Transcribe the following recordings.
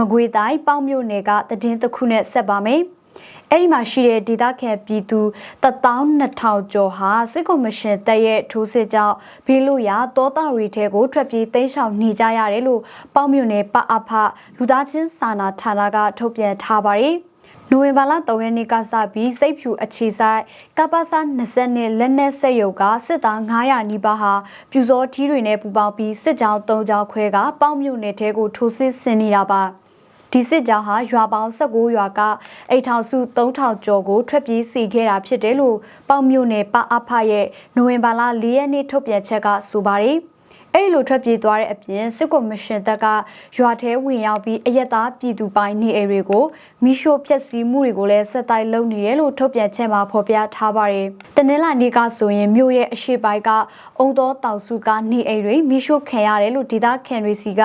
မကွေးတိုင်းပေါင်းမြို့နယ်ကတည်င်းတစ်ခုနဲ့ဆက်ပါမယ်။အဲ့ဒီမှာရှိတဲ့ဒေသခံပြည်သူ12000ကျော်ဟာစစ်ကော်မရှင်တပ်ရဲ့ထိုးစစ်ကြောင့်ဘေးလို့ရတောတာရီထဲကိုထွက်ပြေးတိမ်းရှောင်နေကြရတယ်လို့ပေါင်းမြို့နယ်ပအဖလူသားချင်းစာနာဌာနကထုတ်ပြန်ထားပါတယ်။နိုဝင်ဘာလ3ရက်နေ့ကစပြီးစိတ်ဖြူအခြေဆိုင်ကပ္ပစာ20နဲ့လက်နက်ဆက်ရုပ်ကစစ်သား900နီးပါးဟာပြူစောထီးတွေနဲ့ပူပေါင်းပြီးစစ်ကြောင်း3ကြောင်းခွဲကပေါင်းမြို့နယ်ထဲကိုထိုးစစ်ဆင်နေတာပါ ဒီစစ်ကြောင်းဟာရွာပေါင်း19ရွာကအိတ်ထောင်စု3000ကျော်ကိုထွက်ပြေးစီခဲ့တာဖြစ်တယ်လို့ပေါင်းမြို့နယ်ပအဖရဲ့နိုဝင်ဘာလ4ရက်နေ့ထုတ်ပြန်ချက်ကဆိုပါတယ် အဲ့လိုထွက်ပြေးသွားတဲ့အပြင်စစ်ကော်မရှင်တပ်ကရွာထဲဝင်ရောက်ပြီးအရက်သားပြည်သူပိုင်းနေအိမ်တွေကိုမိရှို့ဖျက်ဆီးမှုတွေကိုလည်းဆက်တိုက်လုပ်နေတယ်လို့ထုတ်ပြန်ချက်မှာဖော်ပြထားပါတယ်။တနင်္လာနေ့ကဆိုရင်မြို့ရဲ့အရှိပိုင်းကအုံတော်တောင်စုကနေအိမ်တွေမိရှို့ခံရတယ်လို့ဒေသခံတွေစီက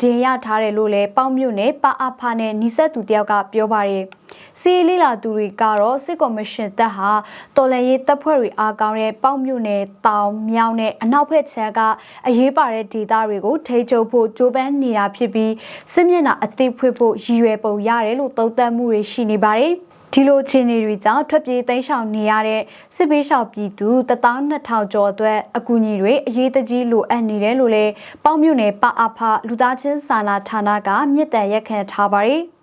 တည်င်းရထားတယ်လို့လည်းပေါက်မြို့နယ်ပအဖနဲ့နီးစပ်သူတယောက်ကပြောပါတယ်။ စီလီလာသူတွေကတော့စစ်ကော်မရှင်တပ်ဟာတော်လန်ရေးတပ်ဖွဲ့တွေအားကောင်းတဲ့ပေါက်မြို့နယ်တောင်မြောင်းနဲ့အနောက်ဘက်ခြမ်းကအရေးပါတဲ့ဒေသတွေကိုထိန်းချုပ်ဖို့ကြိုးပမ်းနေတာဖြစ်ပြီးစစ်မျက်နှာအသေးဖွင့်ဖို့ရည်ရွယ်ပုံရတယ်လို့သုံးသပ်မှုတွေရှိနေပါတယ်ဒီလိုအခြေအနေတွေကြောင့်ထွက်ပြေးသိမ်းရှောင်နေရတဲ့စစ်ပေးရှောင်ပြည်သူ12000ကျော်အတွက်အကူအညီတွေအရေးတကြီးလိုအပ်နေတယ်လို့လည်းပေါင်းမြို့နယ်ပအဖလူသားချင်းစာနာဌာနကမြစ်တန်ရက်ခံထားပါတယ်